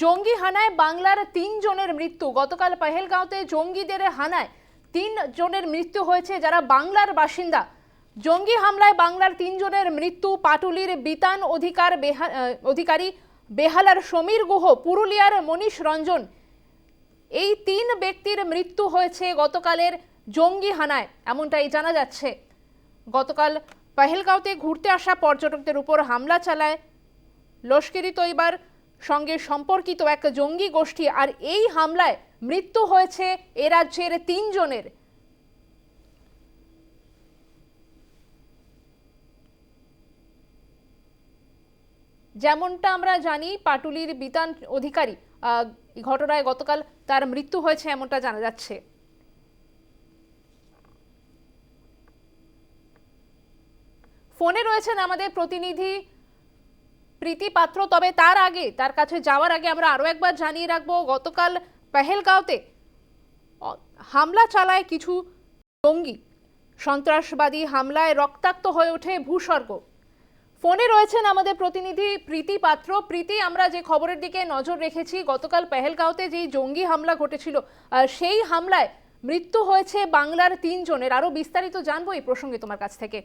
জঙ্গি হানায় বাংলার তিন জনের মৃত্যু। গতকাল পেহেলগাঁওতে জঙ্গিদের হানায় তিন জনের মৃত্যু হয়েছে, যারা বাংলার বাসিন্দা। জঙ্গি হামলায় বাংলার তিনজনের মৃত্যু। পাটুলির বিতান অধিকার অধিকারী বেহালার সমীর গুহ, পুরুলিয়ার মনীষ রঞ্জন। এই তিন ব্যক্তির মৃত্যু হয়েছে গতকালের জঙ্গি হানায় এমনটাই জানা যাচ্ছে। গতকাল পেহেলগাঁওতে ঘুরতে আসা পর্যটকদের উপর হামলা চালায় লস্করি তৈবার সঙ্গে সম্পর্কিত এক জঙ্গি গোষ্ঠী, আর এই হামলায় মৃত্যু হয়েছে এ রাজ্যের তিনজনের। যেমনটা আমরা জানি, পাটুলির বিতান অধিকারী ঘটনায় গতকাল তার মৃত্যু হয়েছে এমনটা জানা যাচ্ছে। ফোনে রয়েছেন আমাদের প্রতিনিধি প্রীতি পাত্র, তবে তার আগে, তার কাছে যাওয়ার আগে আমরা আরও একবার জানিয়ে রাখব, গতকাল পেহেলগাঁওতে হামলা চালায় কিছু জঙ্গি। সন্ত্রাসবাদী হামলায় রক্তাক্ত হয়ে ওঠে ভূস্বর্গ। ফোনে রয়েছেন আমাদের প্রতিনিধি প্রীতি পাত্র। প্রীতি, আমরা যে খবরের দিকে নজর রেখেছি, গতকাল পেহেলগাঁওতে যেই জঙ্গি হামলা ঘটেছিল সেই হামলায় মৃত্যু হয়েছে বাংলার তিনজনের। আরও বিস্তারিত জানব এই প্রসঙ্গে তোমার কাছ থেকে।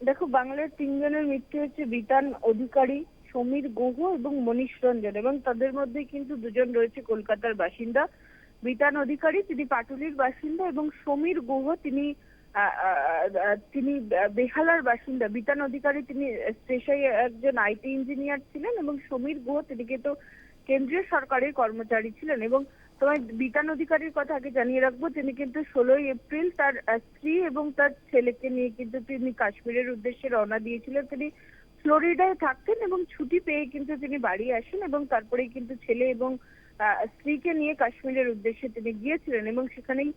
দেখো, বাংলার তিনজনের মৃত্যু হচ্ছে বিতান অধিকারী, সমীর গুহ এবং মনীষ রঞ্জন এবং তাদের মধ্যে কিন্তু দুজন রয়েছে কলকাতার বাসিন্দা। বিতান অধিকারী, তিনি পাটুলির বাসিন্দা এবং সমীর গুহ তিনি তিনি বেহালার বাসিন্দা। বিতান অধিকারী তিনি পেশায় একজন আইটি ইঞ্জিনিয়ার ছিলেন এবং সমীর গুহ তিনি কিন্তু কেন্দ্রীয় সরকারের কর্মচারী ছিলেন এবং তোমার বিতান অধিকারীর কথা আগে জানিয়ে রাখব, তিনি কিন্তু ষোলোই এপ্রিল তার স্ত্রী এবং তার ছেলেকে নিয়ে কিন্তু তিনি কাশ্মীরের উদ্দেশ্যে রওনা দিয়েছিলেন। তিনি ফ্লোরিডায় থাকতেন এবং ছুটি পেয়ে কিন্তু তিনি বাড়ি আসেন এবং তারপরেই কিন্তু ছেলে এবং স্ত্রীকে নিয়ে কাশ্মীরের উদ্দেশ্যে তিনি গিয়েছিলেন এবং সেখানেই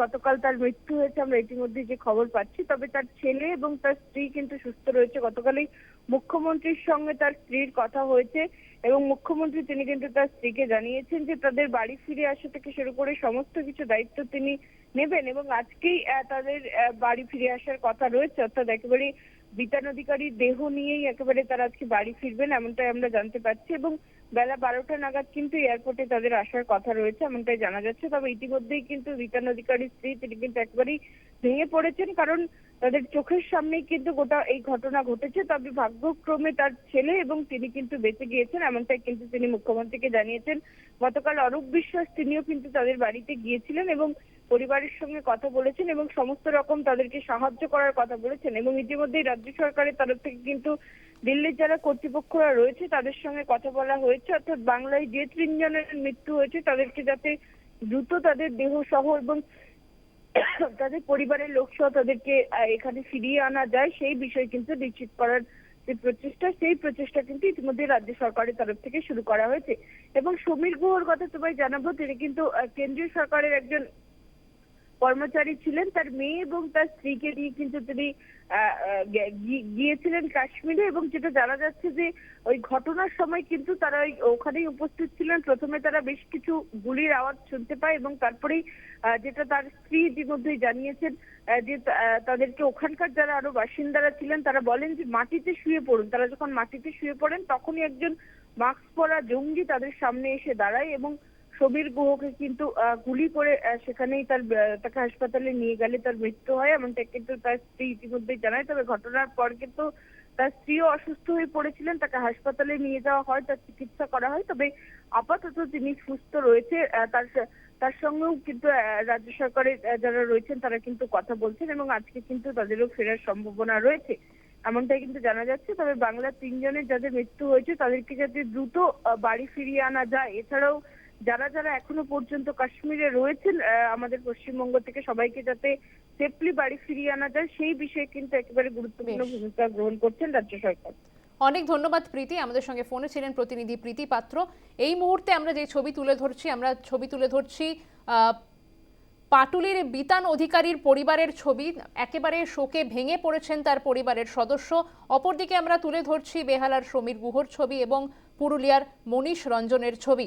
গতকাল তার মৃত্যু হয়েছে। আমরা ইতিমধ্যে যে খবর পাচ্ছি, তবে তার ছেলে এবং তার স্ত্রী কিন্তু সুস্থ রয়েছে। গতকালই মুখ্যমন্ত্রীর সঙ্গে তার স্ত্রীর কথা হয়েছে এবং মুখ্যমন্ত্রী তিনি কিন্তু তার স্ত্রীকে জানিয়েছেন যে তাদের বাড়ি ফিরে আসা থেকে শুরু করে সমস্ত কিছু দায়িত্ব তিনি নেবেন এবং আজকেই তাদের বাড়ি ফিরে আসার কথা রয়েছে। অর্থাৎ একেবারে বিতান অধিকারীর দেহ নিয়েই একেবারে তারা আজকে বাড়ি ফিরবেন, এমনটাই আমরা জানতে পারছি এবং বেলা বারোটা নাগাদ কিন্তু এয়ারপোর্টে তাদের আসার কথা রয়েছে, এমনটাই জানা যাচ্ছে। তবে ইতিমধ্যেই কিন্তু বিতান অধিকারীর স্ত্রী, তিনি কিন্তু একেবারেই ভেঙে পড়েছেন কারণ তাদের চোখের সামনেই কিন্তু গোটা এই ঘটনা ঘটেছে। তবে ভাগ্যক্রমে তার ছেলে এবং তিনি কিন্তু বেঁচে গিয়েছেন, এমনটাই কিন্তু তিনি মুখ্যমন্ত্রীকে জানিয়েছেন। গতকাল অরূপ বিশ্বাস তিনিও কিন্তু তাদের বাড়িতে গিয়েছিলেন এবং পরিবারের সঙ্গে কথা বলেছেন এবং সমস্ত রকম তাদেরকে সাহায্য করার কথা বলেছেন এবং ইতিমধ্যেই রাজ্য সরকারের তরফ থেকে কিন্তু দিল্লির যারা কর্তৃপক্ষরা রয়েছে, তাদের সঙ্গে কথা বলা হয়েছে, অর্থাৎ বাংলায় যে তিনজনের মৃত্যু হয়েছে, তাদেরকে যাতে দ্রুত তাদের দেহ সহ এবং তাদের পরিবারের লোক সহ তাদেরকে এখানে ফিরিয়ে আনা যায়, সেই বিষয় কিন্তু নিশ্চিত করার যে প্রচেষ্টা, সেই প্রচেষ্টা কিন্তু ইতিমধ্যে রাজ্য সরকারের তরফ থেকে শুরু করা হয়েছে। এবং সমীর গুহর কথা তোমায় জানাব, তিনি কিন্তু কেন্দ্রীয় সরকারের একজন কর্মচারী ছিলেন, তার মেয়ে এবং তার স্ত্রীকে নিয়ে কিন্তু তিনি গিয়েছিলেন কাশ্মীরে এবং যেটা জানা যাচ্ছে যে ওই ঘটনার সময় কিন্তু তারা ওই ওখানেই উপস্থিত ছিলেন। প্রথমে তারা বেশ কিছু গুলির আওয়াজ শুনতে পায় এবং তারপরেই যেটা তার স্ত্রী ইতিমধ্যেই জানিয়েছেন যে তাদেরকে ওখানকার যারা আরও বাসিন্দারা ছিলেন, তারা বলেন যে মাটিতে শুয়ে পড়ুন। তারা যখন মাটিতে শুয়ে পড়েন, তখনই একজন মাস্ক পরা জঙ্গি তাদের সামনে এসে দাঁড়ায় এবং সমীর গুহকে কিন্তু গুলি করে সেখানেই তার তাকে হাসপাতালে নিয়ে গেলে তার মৃত্যু হয়। এমনটা কিন্তু তার স্ত্রী ইতিমধ্যেই জানায়। তবে ঘটনার পর কিন্তু তার স্ত্রীও অসুস্থ হয়ে পড়েছিলেন। তাকে হাসপাতালে নিয়ে যাওয়া হয়, তার চিকিৎসা করা হয়। তবে আপাতত তিনি সুস্থ রয়েছে তার তার সঙ্গেও কিন্তু রাজ্য সরকারের যারা রয়েছেন তারা কিন্তু কথা বলছেন এবং আজকে কিন্তু তাদেরও ফেরার সম্ভাবনা রয়েছে। এমনটাই কিন্তু জানা যাচ্ছে। তবে বাংলার তিনজনের যাদের মৃত্যু হয়েছে, তাদেরকে যাতে দ্রুত বাড়ি ফিরিয়ে আনা যায়। এছাড়াও যারা যারা এখনও পর্যন্ত কাশ্মীরে রয়েছেন আমাদের পশ্চিমবঙ্গ থেকে সবাইকে যাতে সেফলি বাড়ি ফিরিয়ে আনা যায় সেই বিষয়ে কিন্তু একেবারে গুরুত্বপূর্ণ ভূমিকা গ্রহণ করছেন রাজ্য সরকার। অনেক ধন্যবাদ প্রীতি আমাদের সঙ্গে ফোনে ছিলেন প্রতিনিধি প্রীতি পাত্র। এই মুহূর্তে আমরা যে ছবি তুলে ধরছি আমরা ছবি তুলে ধরছি আহ, পাটুলির বিতান অধিকারীর পরিবারের ছবি। একেবারে শোকে ভেঙে পড়েছেন তার পরিবারের সদস্য। অপরদিকে আমরা তুলে ধরছি বেহালার সমীর গুহর ছবি এবং পুরুলিয়ার মনীষ রঞ্জনের ছবি।